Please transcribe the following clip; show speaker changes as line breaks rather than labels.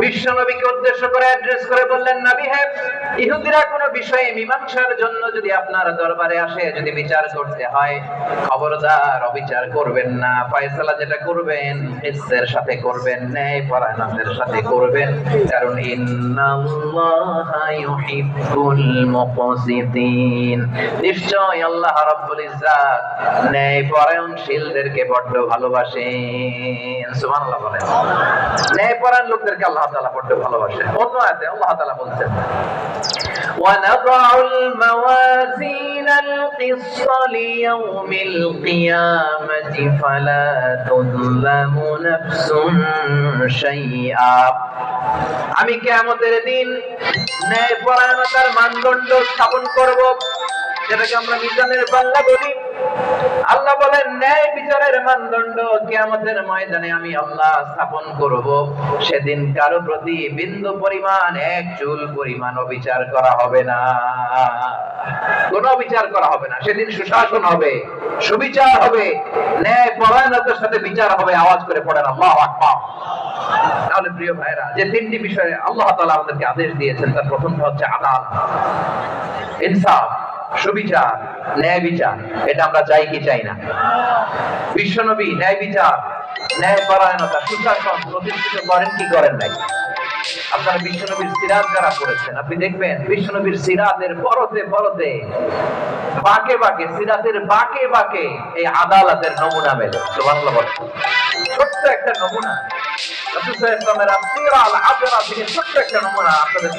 বিশ্ব নবীকে উদ্দেশ্য করে অ্যাড্রেস করে বললেন নাবি হ্যাঁ ইহুদিরা কোনো বিষয়ে মীমাংসার জন্য যদি আপনার দরবারে আসে, যদি বিচার করতে হয়, খবরদার, অবিচার করবেন না। ফয়সালা যেটা করবেন ইসের সাথে করবেন, ন্যায় পরায়ণতার সাথে করবেন। কারণ ইন্নাল্লাহা ইউহিব্বুল মুকসিতিন নিশ্চয় আল্লাহ রাব্বুল ইজ্জাত ন্যায় পরায়ণশীলদেরকে ভালোবাসেন। সুবহানাল্লাহ বলেন। ন্যায় পরায়ণ লোকদেরকে আল্লাহ তাআলা ভালোবাসেন। অন্য আয়াতে আল্লাহ তাআলা বলছেন ونضع الموازين القسط ليوم القيامة فلا تظلم نفس شيئا আমি কেয়ামতের দিন ন্যায় পরায়ণতার মানদণ্ড স্থাপন করব যেটাকে আমরা মিজানের বাংলা বলি আল্লাহ বলেন ন্যায় বিচারের মানদণ্ড কিয়ামতের ময়দানে আমি আল্লাহ স্থাপন করব। সেদিন কারও প্রতি বিন্দু পরিমাণ এক চুল পরিমাণ বিচার করা হবে না। কোনো বিচার করা হবে না। সেদিন সুশাসন হবে, সুবিচার হবে, ন্যায় পরায়ণতার সাথে বিচার হবে, আওয়াজ করে পড়েন আল্লাহ আকবার। তাহলে প্রিয় ভাইরা যে তিনটি বিষয়ে আল্লাহ তাআলা আমাদেরকে আদেশ দিয়েছেন, তার প্রথমটা হচ্ছে আদালত, ইনসাফ। সুবিচার, ন্যায় বিচার, এটা আমরা চাই কি চাই না। বিশ্বনবী ন্যায় বিচার, ন্যায় পরায়ণতা, সুশাসন প্রতিষ্ঠিত করেন কি করেন নাই? আপনারা বিশ্বনবীর যারা আপনি দেখবেন বিশ্বনবীর পরতে পরতে বাকে বাকে বাকে বাকে এই আদালতের নমুনা মেলে। ছোট্ট একটা নমুনা। ছোট্ট একটা নমুনা আপনাদের